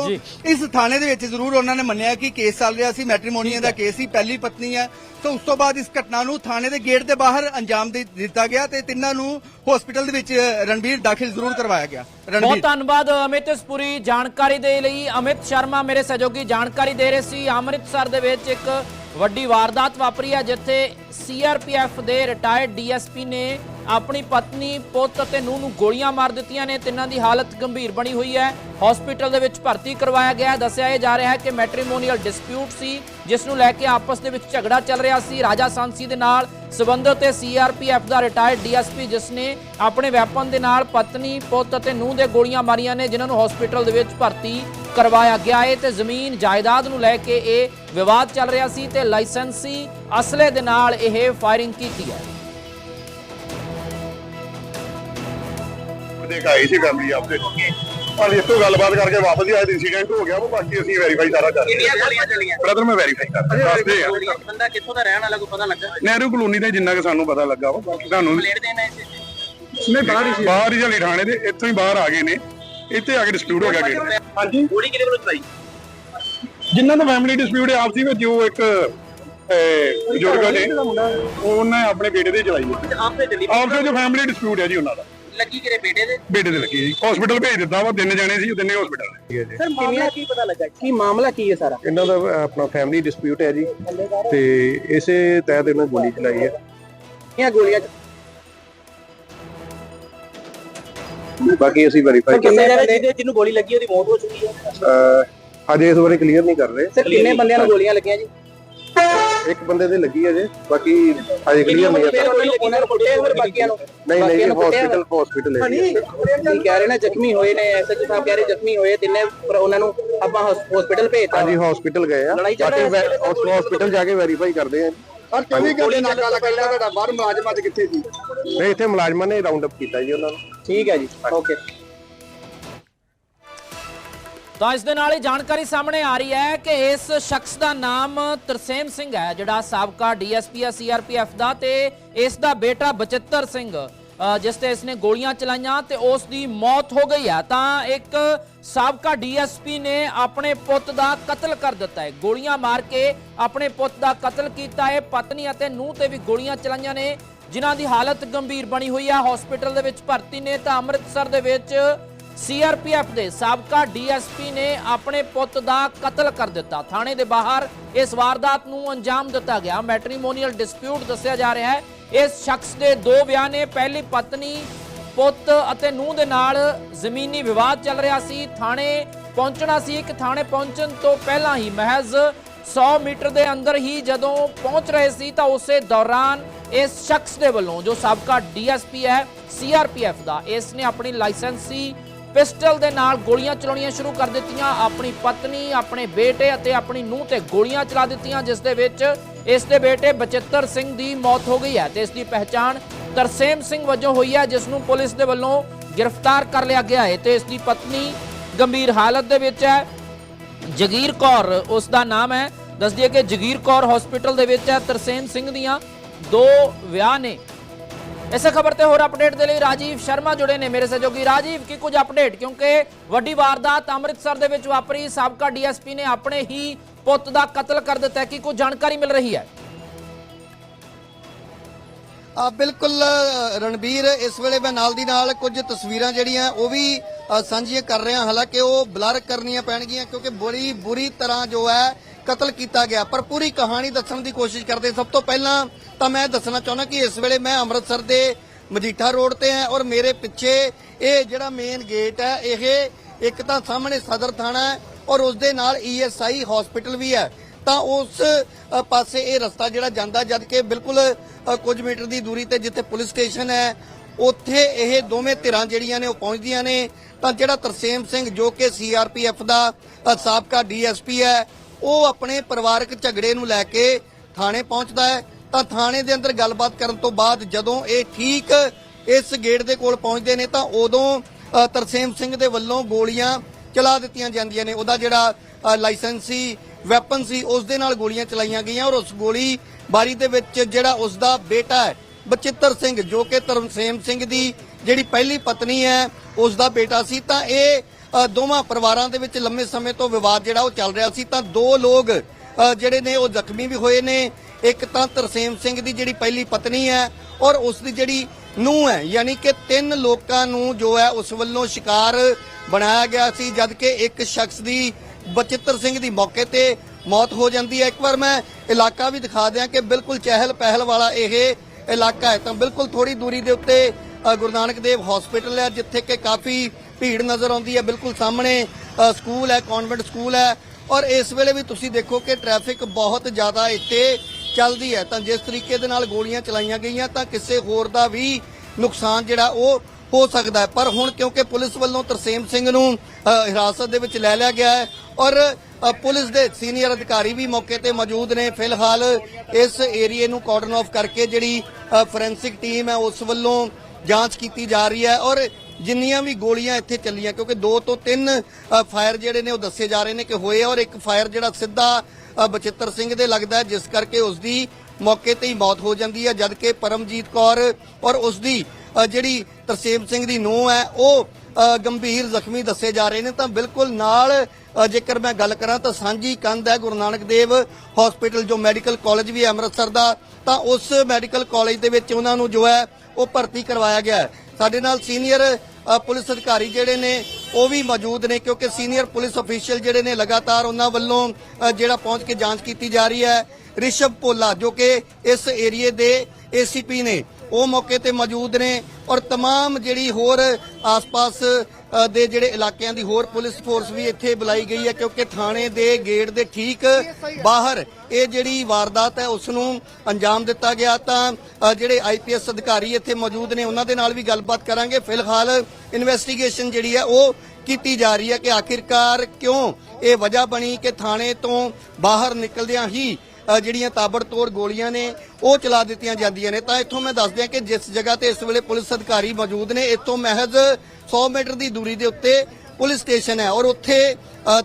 ਇਸ ਥਾਣੇ ਦੇ ਵਿੱਚ ਜ਼ਰੂਰ ਉਹਨਾਂ ਨੇ ਮੰਨਿਆ ਕਿ ਕੇਸ ਚੱਲ ਰਿਹਾ ਸੀ ਮੈਟ੍ਰੀਮੋਨੀਆ ਦਾ ਕੇਸ ਸੀ ਪਹਿਲੀ ਪਤਨੀ ਹੈ। ਸੋ ਉਸ ਤੋਂ ਬਾਅਦ ਇਸ ਘਟਨਾ ਨੂੰ ਥਾਣੇ ਦੇ ਗੇਟ ਦੇ ਬਾਹਰ ਅੰਜਾਮ ਦੇ ਦਿੱਤਾ ਗਿਆ ਤੇ ਤਿੰਨਾਂ ਨੂੰ ਹਸਪੀਟਲ ਦੇ ਵਿੱਚ ਰਣਬੀਰ ਦਾਖਲ ਜ਼ਰੂਰ ਕਰਵਾਇਆ ਗਿਆ। ਬਹੁਤ ਧੰਨਵਾਦ ਅਮਿਤ ਇਸ ਪੂਰੀ ਜਾਣਕਾਰੀ ਦੇ ਲਈ। ਅਮਿਤ ਸ਼ਰਮਾ ਮੇਰੇ ਸਹਿਯੋਗੀ ਜਾਣਕਾਰੀ ਦੇ ਰਹੇ ਸੀ। ਅੰਮ੍ਰਿਤਸਰ ਦੇ ਵਿੱਚ ਇੱਕ ਵੱਡੀ ਵਾਰਦਾਤ ਵਾਪਰੀ ਹੈ ਜਿੱਥੇ ਸੀਆਰਪੀਐਫ ਦੇ ਰਿਟਾਇਰਡ ਡੀਐਸਪੀ ਨੇ ਆਪਣੀ ਪਤਨੀ, ਪੁੱਤ ਅਤੇ ਨੂੰਹ ਨੂੰ ਗੋਲੀਆਂ ਮਾਰ ਦਿੱਤੀਆਂ ਨੇ ਤਿੰਨਾਂ ਦੀ ਹਾਲਤ ਗੰਭੀਰ ਬਣੀ ਹੋਈ ਹੈ। ਹਸਪੀਟਲ ਦੇ ਵਿੱਚ ਭਰਤੀ ਕਰਵਾਇਆ ਗਿਆ ਦੱਸਿਆ ਇਹ ਜਾ ਰਿਹਾ ਹੈ ਕਿ ਮੈਟ੍ਰੀਮੋਨੀਅਲ ਡਿਸਪਿਊਟ ਸੀ, ਜਿਸ ਨੂੰ ਲੈ ਕੇ ਆਪਸ ਦੇ ਵਿੱਚ ਝਗੜਾ ਚੱਲ ਰਿਹਾ ਸੀ। ਰਾਜਾ ਸਾਂਸੀ ਦੇ ਨਾਲ ਸਬੰਧਤ ਤੇ ਸੀਆਰਪੀਐਫ ਦਾ ਰਿਟਾਇਰਡ ਡੀਐਸਪੀ ਜਿਸ ਨੇ ਆਪਣੇ ਵੈਪਨ ਦੇ ਨਾਲ ਪਤਨੀ, ਪੁੱਤ ਅਤੇ ਨੂੰਹ ਦੇ ਗੋਲੀਆਂ ਮਾਰੀਆਂ ਨੇ, ਜਿਨ੍ਹਾਂ ਨੂੰ ਹਸਪੀਟਲ ਦੇ ਵਿੱਚ ਭਰਤੀ ਕਰਵਾਇਆ ਗਿਆ ਹੈ। ਤੇ ਜ਼ਮੀਨ ਜਾਇਦਾਦ ਨੂੰ ਲੈ ਕੇ ਇਹ ਵਿਵਾਦ ਚੱਲ ਰਿਹਾ ਸੀ ਤੇ ਲਾਇਸੈਂਸੀ ਅਸਲੇ ਦੇ ਨਾਲ ਇਹ ਫਾਇਰਿੰਗ ਕੀਤੀ ਹੈ। ਦੇਖ ਆਈ ਸੀ ਫੈਮਿਲੀ ਆਪਦੇ। ਪਰ ਇਸ ਤੋਂ ਗੱਲਬਾਤ ਕਰਕੇ ਵਾਪਸ ਹੀ ਆਏ ਇਨਸੀਡੈਂਟ ਹੋ ਗਿਆ ਉਹ ਬਾਕੀ ਅਸੀਂ ਵੈਰੀਫਾਈ ਸਾਰਾ ਕਰ ਰਹੇ ਕਿੰਨੀਆਂ ਗੋਲੀਆਂ ਚੱਲੀਆਂ? ਬ੍ਰਦਰ ਮੈਂ ਵੈਰੀਫਾਈ ਕਰ ਰਿਹਾ ਦੱਸਦੇ ਆ ਬੰਦਾ ਕਿੱਥੋਂ ਦਾ ਰਹਿਣ ਵਾਲਾ ਕੋਈ ਪਤਾ ਲੱਗਾ? ਨਹਿਰੂ ਕਲੋਨੀ ਦੇ ਜਿੰਨਾ ਕਿ ਸਾਨੂੰ ਪਤਾ ਲੱਗਾ ਵਾ ਬਾਕੀ ਤੁਹਾਨੂੰ ਪਲੇਟ ਦੇਣਾ ਇਸ ਨਹੀਂ ਬਾਹਰ ਹੀ ਬਾਹਰ ਹੀ ਜਲੀ ਥਾਣੇ ਦੇ ਇੱਥੋਂ ਹੀ ਬਾਹਰ ਆ ਗਏ ਨੇ। ਇੱਥੇ ਆ ਕੇ ਡਿਸਪਿਊਟ ਹੋ ਗਿਆ ਗੇਟ ਹਾਂਜੀ। ਗੋਲੀ ਕਿਹਦੇ ਵੱਲੋਂ ਚਲਾਈ? ਜਿਨ੍ਹਾਂ ਦਾ ਫੈਮਿਲੀ ਡਿਸਪਿਊਟ ਹੈ ਆਪਸੀ ਵਿੱਚ ਜੋ ਇੱਕ ਬਜ਼ੁਰਗ ਨੇ ਉਹਨੇ ਆਪਣੇ ਬੇਟੇ ਦੇ ਚਲਾਈ ਹੈ ਆਪਸੇ ਜੋ ਫੈਮਿਲੀ ਡਿਸਪਿਊਟ ਹੈ ਜੀ ਉਹਨਾਂ ਦਾ। ਲੱਗੀ ਕਿਹੜੇ ਬੇਟੇ ਦੇ? ਬੇਟੇ ਦੇ ਲੱਗੀ ਹੈ ਜੀ। ਹਸਪੀਟਲ ਭੇਜ ਦਿੱਤਾ ਵਾ ਤਿੰਨ ਜਣੇ ਸੀ ਉਹ ਤਿੰਨੇ ਹਸਪੀਟਲ ਨੇ ਸਰ ਮਾਮਲਾ ਕੀ ਪਤਾ ਲੱਗਾ? ਕੀ ਮਾਮਲਾ ਕੀ ਹੈ ਸਾਰਾ? ਇਹਨਾਂ ਦਾ ਆਪਣਾ ਫੈਮਿਲੀ ਡਿਸਪਿਊਟ ਹੈ ਜੀ। ਤੇ ਇਸੇ ਤਹਿਤ ਇਹਨਾਂ ਗੋਲੀ ਚਲਾਈ ਹੈ। ਕਿੰਨੀਆਂ ਗੋਲੀਆਂ ਬਾਕੀ ਅਸੀਂ ਵੈਰੀਫਾਈ ਕਿੰਨੇ ਜਣੇ ਜਿਹਦੇ ਜਿਹਨੂੰ ਗੋਲੀ ਲੱਗੀ ਉਹਦੀ ਮੌਤ ਹੋ ਚੁੱਕੀ ਹੈ। ਅਜੇ ਇਸ ਬਾਰੇ ਕਲੀਅਰ ਨਹੀਂ ਕਰ ਰਹੇ। ਸਰ ਕਿੰਨੇ ਬੰਦਿਆਂ ਨੂੰ ਗੋਲੀਆਂ ਲੱਗੀਆਂ ਜੀ? ਇੱਕ ਬੰਦੇ ਦੇ ਲੱਗੀ ਹੈ ਜੇ ਬਾਕੀ ਅਜੇ ਕਲੀਅਰ ਨਹੀਂ ਹੈ। ਉਹਨਾਂ ਨੂੰ ਕੁੱਟਿਆ ਹੋਰ ਬਾਕੀਆਂ ਨੂੰ? ਨਹੀਂ ਨਹੀਂ ਹਸਪੀਟਲ ਹਸਪੀਟਲ ਹੈ। ਜੀ। ਕੀ ਕਹਿ ਰਹੇ ਨੇ? ਜ਼ਖਮੀ ਹੋਏ ਨੇ ਐਸਐਚ ਸਾਹਿਬ ਕਹਿ ਰਹੇ ਜ਼ਖਮੀ ਹੋਏ ਤਿੰਨੇ ਪਰ ਉਹਨਾਂ ਨੂੰ ਆਪਾਂ ਹਸਪੀਟਲ ਭੇਜਤਾ। ਹਾਂਜੀ ਹਸਪੀਟਲ ਗਏ ਆ। ਲੜਾਈ ਚੱਲ ਬਾਕੀ ਰਹੀ ਹੈ। ਹਸਪੀਟਲ ਜਾ ਕੇ ਵੈਰੀਫਾਈ ਕਰਦੇ ਆ। ਪਰ 24 ਘੰਟੇ ਨਾਕਾ ਲਗਾਇਆ ਤੁਹਾਡਾ ਬਾਹਰ ਮੁਲਾਜ਼ਮ ਅੱਜ ਕਿੱਥੇ ਸੀ? ਨਹੀਂ ਇੱਥੇ ਮੁਲਾਜ਼ਮਾਂ ਨੇ ਰਾਉਂਡ ਅਪ ਕੀਤਾ ਜੀ ਉਹਨਾਂ ਨੂੰ। ਠੀਕ ਹੈ ਜੀ। ਓਕੇ ਤਾਂ ਇਸ ਦੇ ਨਾਲ ਹੀ ਜਾਣਕਾਰੀ ਸਾਹਮਣੇ ਆ ਰਹੀ ਹੈ ਕਿ ਇਸ ਸ਼ਖਸ ਦਾ ਨਾਮ ਤਰਸੇਮ ਸਿੰਘ ਹੈ, ਜਿਹੜਾ ਸਾਬਕਾ ਡੀਐਸਪੀ ਹੈ, ਸੀਆਰਪੀਐਫ ਦਾ ਤੇ ਇਸ ਦਾ ਬੇਟਾ ਬਚਿੱਤਰ ਸਿੰਘ ਜਿਸ ਤੇ ਇਸਨੇ ਗੋਲੀਆਂ ਚਲਾਈਆਂ ਤੇ ਉਸ ਦੀ ਮੌਤ ਹੋ ਗਈ ਹੈ। ਤਾਂ ਇੱਕ ਸਾਬਕਾ ਡੀਐਸਪੀ ਨੇ ਆਪਣੇ ਪੁੱਤ ਦਾ ਕਤਲ ਕਰ ਦਿੱਤਾ ਹੈ। ਗੋਲੀਆਂ ਮਾਰ ਕੇ ਆਪਣੇ ਪੁੱਤ ਦਾ ਕਤਲ ਕੀਤਾ ਹੈ। ਪਤਨੀ ਅਤੇ ਨੂੰਹ ਤੇ ਵੀ ਗੋਲੀਆਂ ਚਲਾਈਆਂ ਨੇ, ਜਿਨ੍ਹਾਂ ਦੀ ਹਾਲਤ ਗੰਭੀਰ ਬਣੀ ਹੋਈ ਹੈ। ਹਸਪੀਟਲ ਦੇ ਵਿੱਚ ਭਰਤੀ ਨੇ ਤਾਂ ਅੰਮ੍ਰਿਤਸਰ ਦੇ ਵਿੱਚ ਸੀਆਰਪੀਐਫ ਦੇ ਸਾਬਕਾ ਡੀਐਸਪੀ ਨੇ ਆਪਣੇ ਪੁੱਤ ਦਾ ਕਤਲ ਕਰ ਦਿੱਤਾ। ਥਾਣੇ ਦੇ ਬਾਹਰ ਇਸ ਵਾਰਦਾਤ ਨੂੰ ਅੰਜਾਮ ਦਿੱਤਾ ਗਿਆ। ਮੈਟ੍ਰੀਮੋਨੀਅਲ ਡਿਸਪਿਊਟ ਦੱਸਿਆ ਜਾ ਰਿਹਾ ਹੈ। ਇਸ ਸ਼ਖਸ ਦੇ ਦੋ ਵਿਆਹ ਨੇ, ਪਹਿਲੀ ਪਤਨੀ, ਪੁੱਤ ਅਤੇ ਨੂੰਹ ਦੇ ਨਾਲ ਜ਼ਮੀਨੀ ਵਿਵਾਦ ਚੱਲ ਰਿਹਾ ਸੀ। ਥਾਣੇ ਪਹੁੰਚਣਾ ਸੀ। ਕਿ ਥਾਣੇ ਪਹੁੰਚਣ ਤੋਂ ਪਹਿਲਾਂ ਹੀ ਮਹਿਜ਼ 100 ਮੀਟਰ ਦੇ ਅੰਦਰ ਹੀ ਜਦੋਂ ਪਹੁੰਚ ਰਹੇ ਸੀ ਤਾਂ ਉਸੇ ਦੌਰਾਨ ਇਸ ਸ਼ਖਸ ਦੇ ਵੱਲੋਂ ਜੋ ਸਾਬਕਾ ਡੀਐਸਪੀ ਹੈ, ਸੀਆਰਪੀਐਫ ਦਾ, ਇਸ ਨੇ ਆਪਣੀ ਲਾਇਸੈਂਸੀ ਪਿਸਟਲ ਦੇ ਨਾਲ ਗੋਲੀਆਂ ਚਲਾਉਣੀਆਂ ਸ਼ੁਰੂ ਕਰ ਦਿੱਤੀਆਂ। ਆਪਣੀ ਪਤਨੀ, ਆਪਣੇ ਬੇਟੇ ਅਤੇ ਆਪਣੀ ਨੂੰਹ ਤੇ ਗੋਲੀਆਂ ਚਲਾ ਦਿੱਤੀਆਂ, ਜਿਸ ਦੇ ਵਿੱਚ ਇਸ ਦੇ ਬੇਟੇ ਬਚਿੱਤਰ ਸਿੰਘ ਦੀ ਮੌਤ ਹੋ ਗਈ ਹੈ ਤੇ ਇਸ ਦੀ ਪਹਿਚਾਣ ਤਰਸੇਮ ਸਿੰਘ ਵਜੋਂ ਹੋਈ ਹੈ, ਜਿਸ ਨੂੰ ਪੁਲਿਸ ਦੇ ਵੱਲੋਂ ਗ੍ਰਿਫਤਾਰ ਕਰ ਲਿਆ ਗਿਆ ਹੈ ਤੇ ਇਸ ਦੀ ਪਤਨੀ ਗੰਭੀਰ ਹਾਲਤ ਦੇ ਵਿੱਚ ਹੈ। ਜਗੀਰ ਕੌਰ, ਉਸ ਦਾ ਨਾਮ ਹੈ। ਦੱਸ ਦਈਏ ਕਿ ਜਗੀਰ ਕੌਰ ਹਸਪੀਟਲ ਦੇ ਵਿੱਚ ਹੈ। ਤਰਸੇਮ ਸਿੰਘ ਦੀਆਂ ਦੋ ਵਿਆਹ ਨੇ। ਇਸੇ ਖਬਰ ਤੇ ਹੋਰ ਅਪਡੇਟ ਦੇ ਲਈ ਰਾਜੀਵ ਸ਼ਰਮਾ ਜੁੜੇ ਨੇ ਮੇਰੇ ਸਹਿਯੋਗੀ। ਰਾਜੀਵ, ਕੀ ਕੁਝ ਅਪਡੇਟ? ਕਿਉਂਕਿ ਵੱਡੀ ਵਾਰਦਾਤ ਅੰਮ੍ਰਿਤਸਰ ਦੇ ਵਿੱਚ ਵਾਪਰੀ। ਸਾਬਕਾ ਡੀਐਸਪੀ ਨੇ ਆਪਣੇ ਹੀ ਪੁੱਤ ਦਾ ਕਤਲ ਕਰ ਦਿੱਤਾ ਕੀ ਕੁਝ ਜਾਣਕਾਰੀ ਮਿਲ ਰਹੀ ਹੈ? ਆ ਬਿਲਕੁਲ ਰਣਬੀਰ, ਇਸ ਵੇਲੇ ਮੈਂ ਨਾਲ ਦੀ ਨਾਲ ਕੁਝ ਤਸਵੀਰਾਂ ਜਿਹੜੀਆਂ ਉਹ ਵੀ ਸਾਂਝੀਆਂ ਕਰ ਰਿਹਾ। ਹਾਲਾਂਕਿ ਉਹ ਬਲਰ ਕਰਨੀਆਂ ਪੈਣਗੀਆਂ ਕਿਉਂਕਿ ਬੜੀ ਬੁਰੀ ਤਰ੍ਹਾਂ ਜੋ ਹੈ ਕਤਲ ਕੀਤਾ ਗਿਆ ਪਰ ਪੂਰੀ ਕਹਾਣੀ ਦੱਸਣ ਦੀ ਕੋਸ਼ਿਸ਼ ਕਰਦੇ। ਸਭ ਤੋਂ ਪਹਿਲਾਂ ਤਾਂ ਮੈਂ ਦੱਸਣਾ ਚਾਹੁੰਦਾ ਕਿ ਇਸ ਵੇਲੇ ਮੈਂ ਅੰਮ੍ਰਿਤਸਰ ਦੇ ਮਜੀਠਾ ਰੋਡ ਤੇ ਹਾਂ ਔਰ ਮੇਰੇ ਪਿੱਛੇ ਇਹ ਜਿਹੜਾ ਮੇਨ ਗੇਟ ਹੈ ਇਹ ਇੱਕ ਤਾਂ ਸਾਹਮਣੇ ਸਦਰ ਥਾਣਾ ਹੈ ਔਰ ਉਸ ਦੇ ਨਾਲ ਈਐਸਆਈ ਹਸਪੀਟਲ ਵੀ ਹੈ। ਤਾਂ ਉਸ ਪਾਸੇ ਇਹ ਰਸਤਾ ਜਿਹੜਾ ਜਾਂਦਾ ਜਦ ਕਿ ਬਿਲਕੁਲ ਕੁਝ ਮੀਟਰ ਦੀ ਦੂਰੀ ਤੇ ਜਿੱਥੇ ਪੁਲਿਸ ਸਟੇਸ਼ਨ ਹੈ ਉੱਥੇ ਇਹ ਦੋਵੇਂ ਧਿਰਾਂ ਜਿਹੜੀਆਂ ਨੇ ਉਹ ਪਹੁੰਚਦੀਆਂ ਨੇ। ਤਾਂ ਜਿਹੜਾ ਤਰਸੇਮ ਸਿੰਘ ਜੋ ਕਿ ਸੀਆਰਪੀਐਫ ਦਾ ਅ, ਸਾਬਕਾ ਡੀਐਸਪੀ ਹੈ ਉਹ ਆਪਣੇ ਪਰਿਵਾਰਕ ਝਗੜੇ ਨੂੰ ਲੈ ਕੇ ਥਾਣੇ ਪਹੁੰਚਦਾ ਹੈ। ਤਾਂ ਥਾਣੇ ਦੇ ਅੰਦਰ ਗੱਲਬਾਤ ਕਰਨ ਤੋਂ ਬਾਅਦ ਜਦੋਂ ਇਹ ਠੀਕ ਇਸ ਗੇਟ ਦੇ ਕੋਲ ਪਹੁੰਚਦੇ ਨੇ ਤਾਂ ਉਦੋਂ ਤਰਸੇਮ ਸਿੰਘ ਦੇ ਵੱਲੋਂ ਗੋਲੀਆਂ ਚਲਾ ਦਿੱਤੀਆਂ ਜਾਂਦੀਆਂ ਨੇ। ਉਹਦਾ ਜਿਹੜਾ ਅ, ਲਾਇਸੈਂਸੀ ਵੈਪਨ ਸੀ ਉਸ ਦੇ ਨਾਲ ਗੋਲੀਆਂ ਚਲਾਈਆਂ ਗਈਆਂ ਔਰ ਉਸ ਗੋਲੀ ਬਾਰੀ ਦੇ ਵਿੱਚ ਜਿਹੜਾ ਉਸ ਦਾ ਬੇਟਾ ਹੈ ਬਚਿੱਤਰ ਸਿੰਘ ਜੋ ਕਿ ਤਰਸੇਮ ਸਿੰਘ ਦੀ ਜਿਹੜੀ ਪਹਿਲੀ ਪਤਨੀ ਹੈ ਉਸ ਦਾ ਬੇਟਾ ਸੀ। ਤਾਂ ਇਹ ਦੋਵਾਂ ਪਰਿਵਾਰਾਂ ਦੇ ਵਿੱਚ ਲੰਮੇ ਸਮੇਂ ਤੋਂ ਵਿਵਾਦ ਜਿਹੜਾ ਉਹ ਚੱਲ ਰਿਹਾ ਸੀ, ਤਾਂ ਦੋ ਲੋਕ ਜਿਹੜੇ ਨੇ ਉਹ ਜ਼ਖਮੀ ਵੀ ਹੋਏ ਨੇ। ਇੱਕ ਤਾਂ ਤਰਸੇਮ ਸਿੰਘ ਦੀ ਜਿਹੜੀ ਪਹਿਲੀ ਪਤਨੀ ਹੈ ਔਰ ਉਸ ਦੀ ਜਿਹੜੀ ਨੂੰਹ ਹੈ, ਯਾਨੀ ਕਿ ਤਿੰਨ ਲੋਕਾਂ ਨੂੰ ਜੋ ਹੈ ਉਸ ਵੱਲੋਂ ਸ਼ਿਕਾਰ ਬਣਾਇਆ ਗਿਆ ਸੀ ਜਦ ਕਿ ਇੱਕ ਸ਼ਖਸ ਦੀ ਬਚਿੱਤਰ ਸਿੰਘ ਦੀ ਮੌਕੇ ਤੇ ਮੌਤ ਹੋ ਜਾਂਦੀ ਹੈ। ਇੱਕ ਵਾਰ ਮੈਂ ਇਲਾਕਾ ਵੀ ਦਿਖਾ ਦਿਆਂ ਕਿ ਬਿਲਕੁਲ ਚਹਿਲ ਪਹਿਲ ਵਾਲਾ ਇਹ ਇਲਾਕਾ ਹੈ, ਤਾਂ ਬਿਲਕੁਲ ਥੋੜੀ ਦੂਰੀ ਦੇ ਉੱਤੇ ਗੁਰੂ ਨਾਨਕ ਦੇਵ ਹਸਪੀਟਲ ਹੈ, ਜਿੱਥੇ ਕਿ ਕਾਫੀ ਭੀੜ ਨਜ਼ਰ ਆਉਂਦੀ ਹੈ, ਬਿਲਕੁਲ ਸਾਹਮਣੇ ਸਕੂਲ ਹੈ ਕਨਵੈਂਟ ਸਕੂਲ ਹੈ। ਔਰ ਇਸ ਵੇਲੇ ਵੀ ਤੁਸੀਂ ਦੇਖੋ ਕਿ ਟ੍ਰੈਫਿਕ ਬਹੁਤ ਜ਼ਿਆਦਾ ਇੱਥੇ ਚੱਲਦੀ ਹੈ। ਤਾਂ ਜਿਸ ਤਰੀਕੇ ਦੇ ਨਾਲ ਗੋਲੀਆਂ ਚਲਾਈਆਂ ਗਈਆਂ, ਤਾਂ ਕਿਸੇ ਹੋਰ ਦਾ ਵੀ ਨੁਕਸਾਨ ਜਿਹੜਾ ਉਹ ਹੋ ਸਕਦਾ ਹੈ। ਪਰ ਹੁਣ ਕਿਉਂਕਿ ਪੁਲਿਸ ਵੱਲੋਂ ਤਰਸੇਮ ਸਿੰਘ ਨੂੰ ਹਿਰਾਸਤ ਦੇ ਵਿੱਚ ਲੈ ਲਿਆ ਗਿਆ ਹੈ ਔਰ ਪੁਲਿਸ ਦੇ ਸੀਨੀਅਰ ਅਧਿਕਾਰੀ ਵੀ ਮੌਕੇ ਤੇ ਮੌਜੂਦ ਨੇ। ਫਿਲਹਾਲ ਇਸ ਏਰੀਏ ਨੂੰ ਕਾਰਡਨ ਆਫ ਕਰਕੇ ਜਿਹੜੀ ਫੋਰੈਂਸਿਕ ਟੀਮ ਹੈ, ਉਸ ਵੱਲੋਂ ਜਾਂਚ ਕੀਤੀ ਜਾ ਰਹੀ ਹੈ ਔਰ ਜਿੰਨੀਆਂ ਵੀ ਗੋਲੀਆਂ ਇੱਥੇ ਚੱਲੀਆਂ, ਕਿਉਂਕਿ ਦੋ ਤੋਂ ਤਿੰਨ ਫਾਇਰ ਜਿਹੜੇ ਨੇ ਉਹ ਦੱਸੇ ਜਾ ਰਹੇ ਨੇ ਕਿ ਹੋਏ ਔਰ ਇੱਕ ਫਾਇਰ ਜਿਹੜਾ ਸਿੱਧਾ ਬਚਿੱਤਰ ਸਿੰਘ ਦੇ ਲੱਗਦਾ ਜਿਸ ਕਰਕੇ ਉਸ ਦੀ ਮੌਕੇ ਤੇ ਹੀ ਮੌਤ ਹੋ ਜਾਂਦੀ ਹੈ, ਜਦਕਿ ਪਰਮਜੀਤ ਕੌਰ ਔਰ ਉਸ ਦੀ ਜਿਹੜੀ ਤਰਸੇਮ ਸਿੰਘ ਦੀ ਨੂੰਹ ਹੈ, ਉਹ ਗੰਭੀਰ ਜ਼ਖਮੀ ਦੱਸੇ ਜਾ ਰਹੇ ਨੇ। ਤਾਂ ਬਿਲਕੁਲ ਨਾਲ ਜੇਕਰ ਮੈਂ ਗੱਲ ਕਰਾਂ ਤਾਂ ਸਾਂਝੀ ਕੰਧ ਹੈ ਗੁਰੂ ਨਾਨਕ ਦੇਵ ਹਸਪੀਟਲ, ਜੋ ਮੈਡੀਕਲ ਕਾਲਜ ਵੀ ਹੈ ਅੰਮ੍ਰਿਤਸਰ ਦਾ। ਤਾਂ ਉਸ ਮੈਡੀਕਲ ਕਾਲਜ ਦੇ ਵਿੱਚ ਉਹਨਾਂ ਨੂੰ ਜੋ ਹੈ, ਉਹ ਭਰਤੀ ਕਰਵਾਇਆ ਗਿਆ ਹੈ। ਸਾਡੇ ਨਾਲ ਸੀਨੀਅਰ ਅ, ਪੁਲਿਸ ਅਧਿਕਾਰੀ ਜਿਹੜੇ ਨੇ ਉਹ ਵੀ ਮੌਜੂਦ ਨੇ ਕਿਉਂਕਿ ਸੀਨੀਅਰ ਪੁਲਿਸ ਅਫੀਸ਼ੀਅਲ ਜਿਹੜੇ ਨੇ ਲਗਾਤਾਰ ਉਹਨਾਂ ਵੱਲੋਂ ਅ, ਜਿਹੜਾ ਪਹੁੰਚ ਕੇ ਜਾਂਚ ਕੀਤੀ ਜਾ ਰਹੀ ਹੈ ਰਿਸ਼ਵ ਪੋਲਾ ਜੋ ਕਿ ਇਸ ਏਰੀਏ ਦੇ ਏਸੀਪੀ ਨੇ ਉਹ ਮੌਕੇ ਤੇ ਮੌਜੂਦ ਨੇ ਔਰ तमाम ਜਿਹੜੀ ਹੋਰ ਆਸ-ਪਾਸ ਅ, ਦੇ ਜਿਹੜੇ ਇਲਾਕਿਆਂ ਦੀ ਹੋਰ ਪੁਲਿਸ ਫੋਰਸ ਵੀ ਇੱਥੇ ਬੁਲਾਈ ਗਈ ਹੈ ਕਿਉਂਕਿ ਥਾਣੇ ਦੇ ਗੇਟ ਦੇ ਠੀਕ ਬਾਹਰ ਇਹ ਜਿਹੜੀ ਵਾਰਦਾਤ ਹੈ ਉਸ ਨੂੰ ਅੰਜਾਮ ਦਿੱਤਾ ਗਿਆ ਤਾਂ ਜਿਹੜੇ ਆਈਪੀਐਸ ਅਧਿਕਾਰੀ ਇੱਥੇ ਮੌਜੂਦ ਨੇ ਉਹਨਾਂ ਦੇ ਨਾਲ ਵੀ ਗੱਲਬਾਤ ਕਰਾਂਗੇ। ਫਿਲਹਾਲ ਇਨਵੈਸਟੀਗੇਸ਼ਨ ਜਿਹੜੀ ਹੈ ਉਹ ਕੀਤੀ ਜਾ ਰਹੀ ਹੈ ਕਿ ਆਖਿਰਕਾਰ ਕਿਉਂ ਇਹ ਵਜ੍ਹਾ ਬਣੀ ਕਿ ਥਾਣੇ ਤੋਂ ਬਾਹਰ ਨਿਕਲਦਿਆਂ ਹੀ ਜਿਹੜੀਆਂ ਤਾਬੜਤੋੜ ਗੋਲੀਆਂ ਨੇ, ਉਹ ਚਲਾ ਦਿੱਤੀਆਂ ਜਾਂਦੀਆਂ ਨੇ। ਤਾਂ ਇੱਥੋਂ ਮੈਂ ਦੱਸ ਦਿਆਂ ਕਿ ਜਿਸ ਜਗ੍ਹਾ ਤੇ ਇਸ ਵੇਲੇ ਪੁਲਿਸ ਅਧਿਕਾਰੀ ਮੌਜੂਦ ਨੇ, ਇੱਥੋਂ ਮਹਿਜ਼ 100 ਮੀਟਰ ਦੀ ਦੂਰੀ ਦੇ ਉੱਤੇ ਪੁਲਿਸ ਸਟੇਸ਼ਨ ਹੈ। ਔਰ ਉੱਥੇ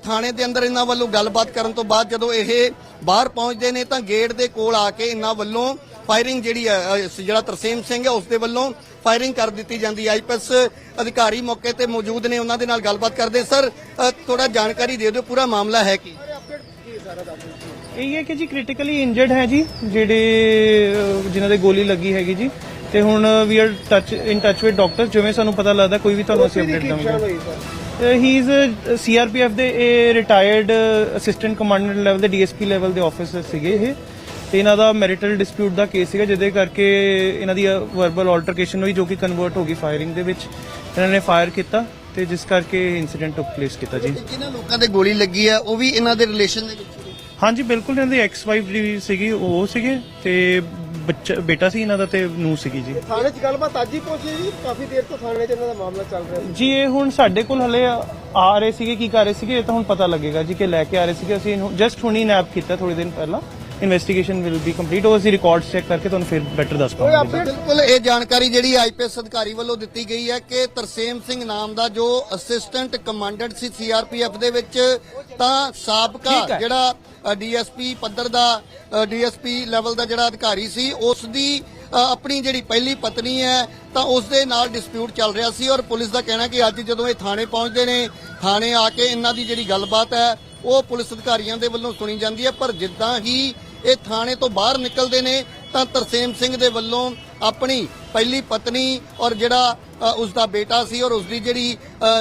ਥਾਣੇ ਦੇ ਅੰਦਰ ਇਹਨਾਂ ਵੱਲੋਂ ਗੱਲਬਾਤ ਕਰਨ ਤੋਂ ਬਾਅਦ ਜਦੋਂ ਇਹ ਬਾਹਰ ਪਹੁੰਚਦੇ ਨੇ, ਤਾਂ ਗੇਟ ਦੇ ਕੋਲ ਆ ਕੇ ਇਹਨਾਂ ਵੱਲੋਂ ਫਾਇਰਿੰਗ ਜਿਹੜੀ ਹੈ ਜਿਹੜਾ ਤਰਸੇਮ ਸਿੰਘ ਹੈ, ਉਸ ਦੇ ਵੱਲੋਂ ਫਾਇਰਿੰਗ ਕਰ ਦਿੱਤੀ ਜਾਂਦੀ ਹੈ। ਆਈਪੀਐਸ ਅਧਿਕਾਰੀ ਮੌਕੇ ਤੇ ਮੌਜੂਦ ਨੇ, ਉਹਨਾਂ ਦੇ ਨਾਲ ਗੱਲਬਾਤ ਕਰਦੇ ਸਰ ਥੋੜਾ ਜਾਣਕਾਰੀ ਦੇ ਦਿਓ, ਪੂਰਾ ਮਾਮਲਾ ਹੈ ਕੀ? ਇਹ ਹੈ ਕਿ ਜੀ ਕ੍ਰਿਟੀਕਲੀ ਇੰਜਰਡ ਹੈ ਜੀ ਜਿਹੜੇ ਅਹ, ਜਿਨ੍ਹਾਂ ਦੇ ਗੋਲੀ ਲੱਗੀ ਹੈਗੀ ਜੀ। ਤੇ ਹੁਣ we are touch in touch with doctor ਜਿਵੇਂ ਸਾਨੂੰ ਪਤਾ ਲੱਗਦਾ ਕੋਈ ਵੀ ਤੁਹਾਨੂੰ ਅਸੀਂ ਅਪਡੇਟ ਦਵਾਂਗੇ। ਹੀ ਇਜ਼ ਸੀਆਰਪੀਐਫ ਦੇ ਇਹ ਰਿਟਾਇਰਡ ਅਸਿਸਟੈਂਟ ਕਮਾਂਡੈਂਟ ਲੈਵਲ ਦੇ ਡੀਐਸਪੀ ਲੈਵਲ ਦੇ ਆਫੀਸਰ ਸੀਗੇ ਇਹ। ਤੇ ਇਹਨਾਂ ਦਾ ਮੈਰਿਟਲ ਡਿਸਪਿਊਟ ਦਾ ਕੇਸ ਸੀਗਾ ਜਿਹਦੇ ਕਰਕੇ ਇਹਨਾਂ ਦੀ ਵਰਬਲ ਆਲਟਰਕੇਸ਼ਨ ਹੋਈ ਜੋ ਕਿ ਕਨਵਰਟ ਹੋ ਗਈ ਫਾਇਰਿੰਗ ਦੇ ਵਿੱਚ। ਇਹਨਾਂ ਨੇ ਫਾਇਰ ਕੀਤਾ ਤੇ ਜਿਸ ਕਰਕੇ ਇਨਸੀਡੈਂਟ ਟੁਕ ਪਲੇਸ ਕੀਤਾ ਜੀ। ਜਿਨ੍ਹਾਂ ਲੋਕਾਂ ਦੇ ਗੋਲੀ ਲੱਗੀ ਹੈ ਉਹ ਵੀ ਇਹਨਾਂ ਦੇ ਰਿਲੇਸ਼ਨ ਦੇ ਵਿੱਚ। ਹਾਂਜੀ ਬਿਲਕੁਲ ਇਹਨਾਂ ਦੀ ਐਕਸ ਵਾਈਫ ਦੀ ਸੀਗੀ ਉਹ ਸੀਗੇ ਤੇ ਬੱਚਾ ਬੇਟਾ ਸੀ ਇਹਨਾਂ ਦਾ ਤੇ ਨੂੰ ਸੀਗੀ ਜੀ। ਥਾਣੇ 'ਚ ਗੱਲਬਾਤ ਅੱਜ ਹੀ ਪਹੁੰਚੀ ਜੀ? ਕਾਫੀ ਦੇਰ ਤੋਂ ਥਾਣੇ 'ਚ ਇਹਨਾਂ ਦਾ ਮਾਮਲਾ ਚੱਲ ਰਿਹਾ ਸੀ। ਜੀ ਇਹ ਹੁਣ ਸਾਡੇ ਕੋਲ ਹਲੇ ਆ ਰਹੇ ਸੀਗੇ ਕੀ ਕਰ ਰਹੇ ਸੀਗੇ ਇਹ ਤਾਂ ਹੁਣ ਪਤਾ ਲੱਗੇਗਾ ਜੀ ਕਿ ਲੈ ਕੇ ਆ ਰਹੇ ਸੀਗੇ। ਅਸੀਂ ਜਸਟ ਹੁਣੀ ਨੈਪ ਕੀਤਾ ਥੋੜੇ ਦਿਨ ਪਹਿਲਾਂ। ਇਨਵੈਸਟੀਗੇਸ਼ਨ ਵਿਲ ਬੀ ਕੰਪਲੀਟ ਉਹ ਅਸੀਂ ਰਿਕਾਰਡਸ ਚੈੱਕ ਕਰਕੇ ਤੁਹਾਨੂੰ ਫਿਰ ਬੈਟਰ ਦੱਸ ਪਾਵਾਂਗੇ ਬਿਲਕੁਲ ਇਹ ਜਾਣਕਾਰੀ ਜਿਹੜੀ ਆਈਪੀਐਸ ਅਧਿਕਾਰੀ ਵੱਲੋਂ ਦਿੱਤੀ ਗਈ ਹੈ ਕਿ ਤਰਸੇਮ ਸਿੰਘ ਨਾਮ ਦਾ ਜੋ ਅਸਿਸਟੈਂਟ ਕਮਾਂਡੈਂਟ ਸੀ ਸੀਆਰਪੀਐਫ ਦੇ ਵਿੱਚ ਤਾਂ ਸਾਬਕਾ। ਜਿਹੜਾ ਡੀਐਸਪੀ ਪੱਧਰ ਦਾ ਡੀਐਸਪੀ ਲੈਵਲ ਦਾ ਜਿਹੜਾ ਅਧਿਕਾਰੀ ਸੀ ਉਸ ਦੀ ਆਪਣੀ ਜਿਹੜੀ ਪਹਿਲੀ ਪਤਨੀ ਹੈ ਤਾਂ ਉਸ ਦੇ ਨਾਲ ਡਿਸਪਿਊਟ ਚੱਲ ਰਿਹਾ ਸੀ ਔਰ ਪੁਲਿਸ ਦਾ ਕਹਿਣਾ ਕਿ ਅੱਜ ਜਦੋਂ ਇਹ ਥਾਣੇ ਪਹੁੰਚਦੇ ਨੇ ਥਾਣੇ ਆ ਕੇ ਇਹਨਾਂ ਦੀ ਜਿਹੜੀ ਗੱਲਬਾਤ ਹੈ ਉਹ ਪੁਲਿਸ ਅਧਿਕਾਰੀਆਂ ਦੇ ਵੱਲੋਂ ਸੁਣੀ ਜਾਂਦੀ ਹੈ ਪਰ ਜਿੱਦਾਂ ਹੀ ਇਹ ਥਾਣੇ ਤੋਂ ਬਾਹਰ ਨਿਕਲਦੇ ਨੇ ਤਾਂ ਤਰਸੇਮ ਸਿੰਘ ਦੇ ਵੱਲੋਂ ਆਪਣੀ ਪਹਿਲੀ ਪਤਨੀ ਔਰ ਜਿਹੜਾ ਉਸ ਦਾ ਬੇਟਾ ਸੀ ਔਰ ਉਸ ਦੀ ਜਿਹੜੀ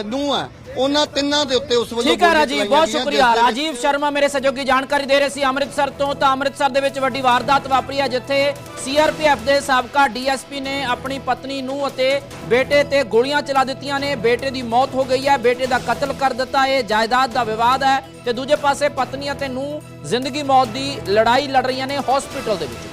ਨੂੰਹ ਹੈ ਉਹਨਾਂ ਤਿੰਨਾਂ ਦੇ ਉੱਤੇ ਉਸ ਵੱਲੋਂ ਠੀਕ ਹੈ ਰਾਜੀਵ ਬਹੁਤ ਸ਼ੁਕਰੀਆ। ਰਾਜੀਵ ਸ਼ਰਮਾ ਮੇਰੇ ਸਹਿਯੋਗੀ ਜਾਣਕਾਰੀ ਦੇ ਰਹੇ ਸੀ ਅੰਮ੍ਰਿਤਸਰ ਤੋਂ ਤਾਂ ਅੰਮ੍ਰਿਤਸਰ ਦੇ ਵਿੱਚ ਵੱਡੀ ਵਾਰਦਾਤ ਵਾਪਰੀ ਹੈ ਜਿੱਥੇ ਸੀਆਰਪੀਐਫ ਦੇ ਸਾਬਕਾ ਡੀਐਸਪੀ ਨੇ ਆਪਣੀ ਪਤਨੀ ਨੂੰ ਅਤੇ ਬੇਟੇ ਤੇ ਗੋਲੀਆਂ ਚਲਾ ਦਿੱਤੀਆਂ ਨੇ। ਬੇਟੇ ਦੀ ਮੌਤ ਹੋ ਗਈ ਹੈ ਬੇਟੇ ਦਾ ਕਤਲ ਕਰ ਦਿੱਤਾ। ਇਹ ਜਾਇਦਾਦ ਦਾ ਵਿਵਾਦ ਹੈ ਤੇ ਦੂਜੇ ਪਾਸੇ ਪਤਨੀ ਅਤੇ ਨੂੰ ਜ਼ਿੰਦਗੀ ਮੌਤ ਦੀ ਲੜਾਈ ਲੜ ਰਹੀਆਂ ਨੇ ਹਸਪੀਟਲ ਦੇ ਵਿੱਚ।